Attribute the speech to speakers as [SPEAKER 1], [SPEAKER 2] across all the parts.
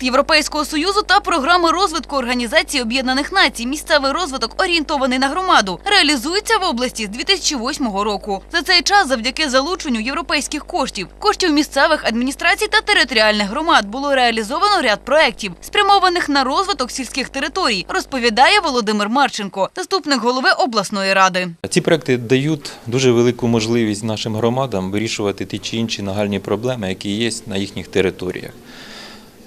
[SPEAKER 1] Проект Європейського союзу та програми розвитку Організації Об'єднаних Націй Місцевий розвиток орієнтований на громаду реалізується в області з 2008 року. За цей час, завдяки залученню європейських коштів, коштів місцевих адміністрацій та територіальних громад було реалізовано ряд проєктів, спрямованих на розвиток сільських територій, розповідає Володимир Марченко, заступник голови обласної ради.
[SPEAKER 2] Ці проекти дають дуже велику можливість нашим громадам вирішувати ті чи інші нагальні проблеми, які є на їхніх територіях.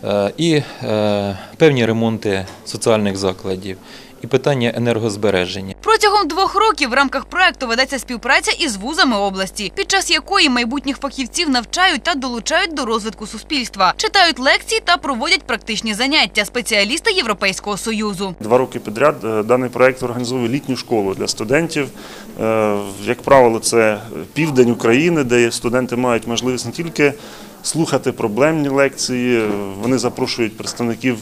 [SPEAKER 2] Е, І е, певні ремонти соціальних закладів, і питання енергозбереження.
[SPEAKER 1] Протягом двох років в рамках проекту ведеться співпраця із вузами області, під час якої майбутніх фахівців навчають та долучають до розвитку суспільства, читають лекції та проводять практичні заняття спеціалісти Європейського союзу.
[SPEAKER 3] Два роки підряд е, даний проект організовує літню школу для студентів. Е, Як правило, це південь України, де студенти мають можливість не тільки слухати проблемні лекції, вони запрошують представників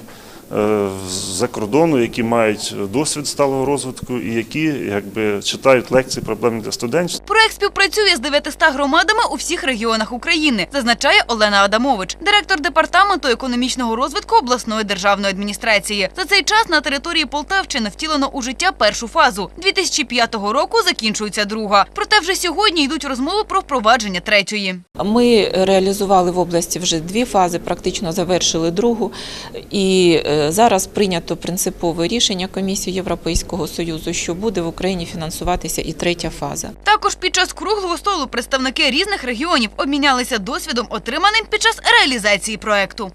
[SPEAKER 3] з-за кордону, які мають досвід сталого розвитку і які якби читають лекції проблемні для студентів.
[SPEAKER 1] Проект співпрацює з 900 громадами у всіх регіонах України, зазначає Олена Адамович, директор департаменту економічного розвитку обласної державної адміністрації. За цей час на території Полтавщини втілено у життя першу фазу. 2005 року закінчується друга. Проте вже сьогодні йдуть розмови про впровадження третьої.
[SPEAKER 4] Ми реалізували в області вже дві фази, практично завершили другу. І е, зараз прийнято принципове рішення Комісії Європейського Союзу, що буде в Україні фінансуватися і третя фаза.
[SPEAKER 1] Також під час круглого столу представники різних регіонів обмінялися досвідом, отриманим під час реалізації проекту.